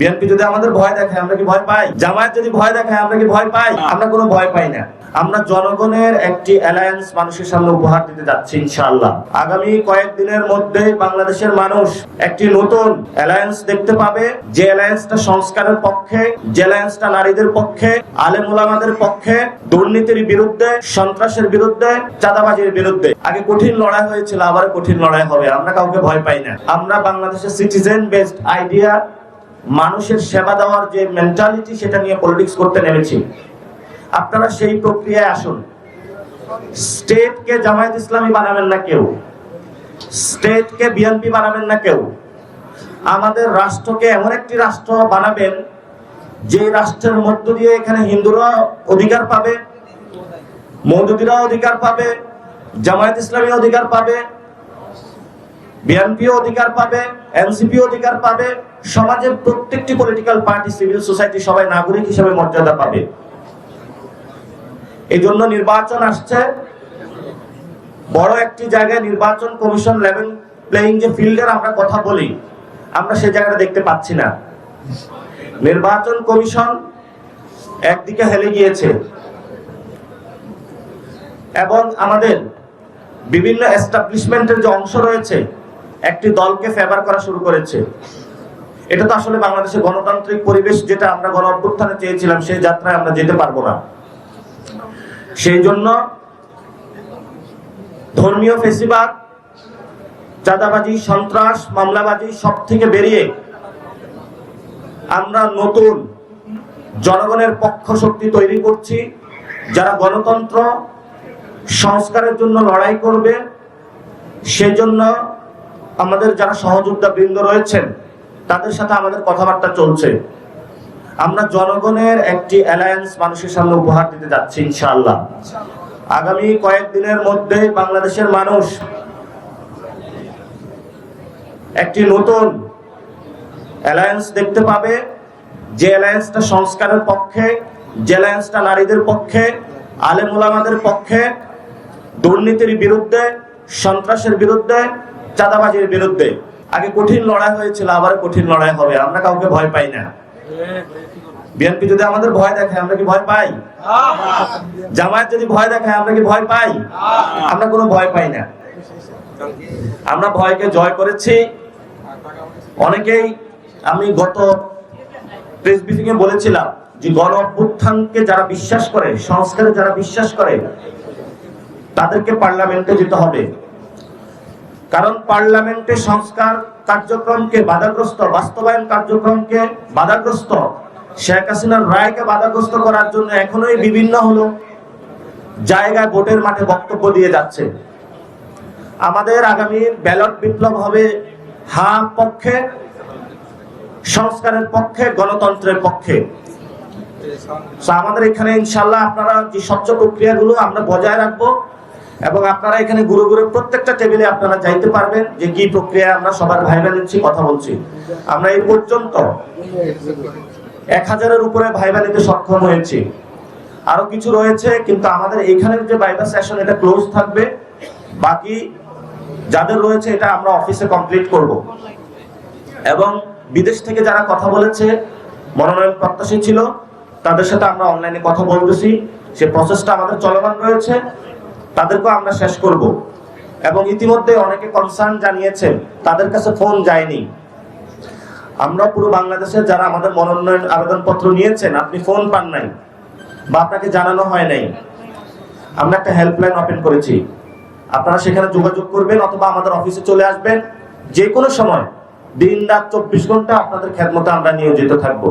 BNP যদি আমাদের ভয় দেখায় আমরা কি ভয় পাই? জামায়াত যদি ভয় দেখায় আমরা কি ভয় পাই? আমরা কোনো ভয় পাই না। আমরা জনগণের একটি অ্যালায়েন্স মানুষের সামনে উপহার দিতে যাচ্ছি ইনশাআল্লাহ। আগামী কয়েকদিনের মধ্যে বাংলাদেশের মানুষ একটি নতুন অ্যালায়েন্স দেখতে পাবে। যে অ্যালায়েন্সটা সংস্কারের পক্ষে যে অ্যালায়েন্সটা নারীদের পক্ষে আলেম ওলামাদের পক্ষে দুর্নীতির বিরুদ্ধে সন্ত্রাসের বিরুদ্ধে চাঁদাবাজির বিরুদ্ধে। আগে কঠিন লড়াই হয়েছিল আবার কঠিন লড়াই হবে। আমরা কাউকে ভয় পাই না। আমরা বাংলাদেশের সিটিজেন বেসড আইডিয়া মানুষের সেবা দেওয়ার যে মেন্টালিটি সেটা নিয়ে পলিটিক্স করতে নেমেছি। আপনারা সেই প্রক্রিয়ায় আসুন। স্টেটকে জামায়াত ইসলামী বানাবেন না কেউ। স্টেটকে বিএনপি বানাবেন না কেউ। আমাদের রাষ্ট্রকে এমন একটি রাষ্ট্র বানাবেন যে রাষ্ট্রের মধ্য দিয়ে এখানে হিন্দুরা অধিকার পাবে মৌদুদিরা অধিকার পাবে, জামায়াত ইসলামী অধিকার পাবে। বিএনপি অধিকার পাবে এনসিপি অধিকার পাবে, সমাজের প্রত্যেকটি পলিটিক্যাল পার্টি সিভিল সোসাইটি সবাই নাগরিক হিসেবে মর্যাদা পাবে। এই জন্য নির্বাচন আসছে। বড় একটি জায়গায় নির্বাচন কমিশন লেভেল প্লেইং যে ফিল্ডের আমরা কথা বলি, আমরা সে জায়গাটা দেখতে পাচ্ছি না। নির্বাচন কমিশন একদিকে হেলে গিয়েছে। এবং আমাদের বিভিন্ন এস্টাবলিশমেন্টের যে অংশ রয়েছে একটি দলকে ফেভার করা শুরু করেছে। এটা তো আসলে বাংলাদেশের গণতান্ত্রিক পরিবেশ যেটা আমরা গণ অভ্যুত্থানে চেয়েছিলাম, সেই যাত্রায় আমরা যেতে পারব না। সেই জন্য ধর্মীয় ফেসিবাদ, চাঁদাবাজি, সন্ত্রাস, মামলাবাজি সব থেকে বেরিয়ে আমরা নতুন জনগণের পক্ষ শক্তি তৈরি করছি, যারা গণতন্ত্র সংস্কারের জন্য লড়াই করবে, সেজন্য আমাদের যারা সহযোদ্ধা বৃন্দ রয়েছেন, তাদের সাথে আমাদের কথাবার্তা চলছে। আমরা জনগণের একটি অ্যালায়েন্স মানুষের সামনে উপহার দিতে যাচ্ছি, ইনশাআল্লাহ। আগামী কয়েকদিনের মধ্যে বাংলাদেশের মানুষ একটি নতুন অ্যালায়েন্স দেখতে পাবে। যে অ্যালায়েন্সটা সংস্কারের পক্ষে, যে অ্যালায়েন্সটা নারীদের পক্ষে, আলেম ওলামাদের পক্ষে, দুর্নীতির বিরুদ্ধে, সন্ত্রাসের বিরুদ্ধে চাঁদাবাজির বিরুদ্ধে। আগে কঠিন লড়াই হয়েছিল, আবার কঠিন লড়াই হবে। আমরা কাউকে ভয় পাই না। বিএনপি যদি আমাদের ভয় দেখায়, আমরা কি ভয় পাই? জামায়াত যদি ভয় দেখায়, আমরা কি ভয় পাই? আমরা কোনো ভয় পাই না। আমরা ভয়কে জয় করেছি। অনেকেই আমি গত প্রেস ব্রিফিং এ বলেছিলাম যে গণ অভ্যুত্থানকে যারা বিশ্বাস করে, সংস্কারে যারা বিশ্বাস করে, তাদেরকে পার্লামেন্টে যেতে হবে। কারণ পার্লামেন্টে সংস্কার কার্যক্রমকে বাধাগ্রস্ত, বাস্তবায়ন কার্যক্রমকে বাধাগ্রস্ত, শেখ হাসিনার রায়কে বাধাগ্রস্ত করার জন্য এখনোই বিভিন্ন হলো জায়গায় ভোটের মাঠে বক্তব্য দিয়ে যাচ্ছে। আমাদের আগামীর ব্যালট বিপ্লব হবে হা পক্ষে, সংস্কারের পক্ষে, গণতন্ত্রের পক্ষে। আমাদের এখানে ইনশাল্লাহ আপনারা যে স্বচ্ছ প্রক্রিয়াগুলো আমরা বজায় রাখব এবং আপনারা এখানে ঘুরে ঘুরে প্রত্যেকটা টেবিলে আপনারা যাইতে পারবেন যে কি প্রক্রিয়া আমরা সবার ভাইবা নিচ্ছি কথা বলছি। আমরা এই পর্যন্ত এক হাজারের উপরে ভাইবা নিতে সক্ষম হয়েছি। আরও কিছু রয়েছে, কিন্তু আমাদের এইখানের যে ভাইবা সেশন এটা ক্লোজ থাকবে। বাকি যাদের রয়েছে, এটা আমরা অফিসে কমপ্লিট করব। এবং বিদেশ থেকে যারা কথা বলেছে, মনোনয়ন প্রত্যাশী ছিল, তাদের সাথে আমরা অনলাইনে কথা বলতেছি। সে প্রসেসটা আমাদের চলমান রয়েছে। তাদেরকেও আমরা শেষ করব। এবং ইতিমধ্যে অনেকে কনসার্ন জানিয়েছেন, তাদের কাছে ফোন যায়নি। আমরা পুরো বাংলাদেশে যারা আমাদের মনোনয়ন আবেদনপত্র নিয়েছেন, আপনি ফোন পান নাই বা আপনাকে জানানো হয় নাই। আমরা একটা হেল্পলাইন ওপেন করেছি। আপনারা সেখানে যোগাযোগ করবেন অথবা আমাদের অফিসে চলে আসবেন। যে কোনো সময় দিন রাত চব্বিশ ঘণ্টা আপনাদের খেদমতে আমরা নিয়োজিত থাকব।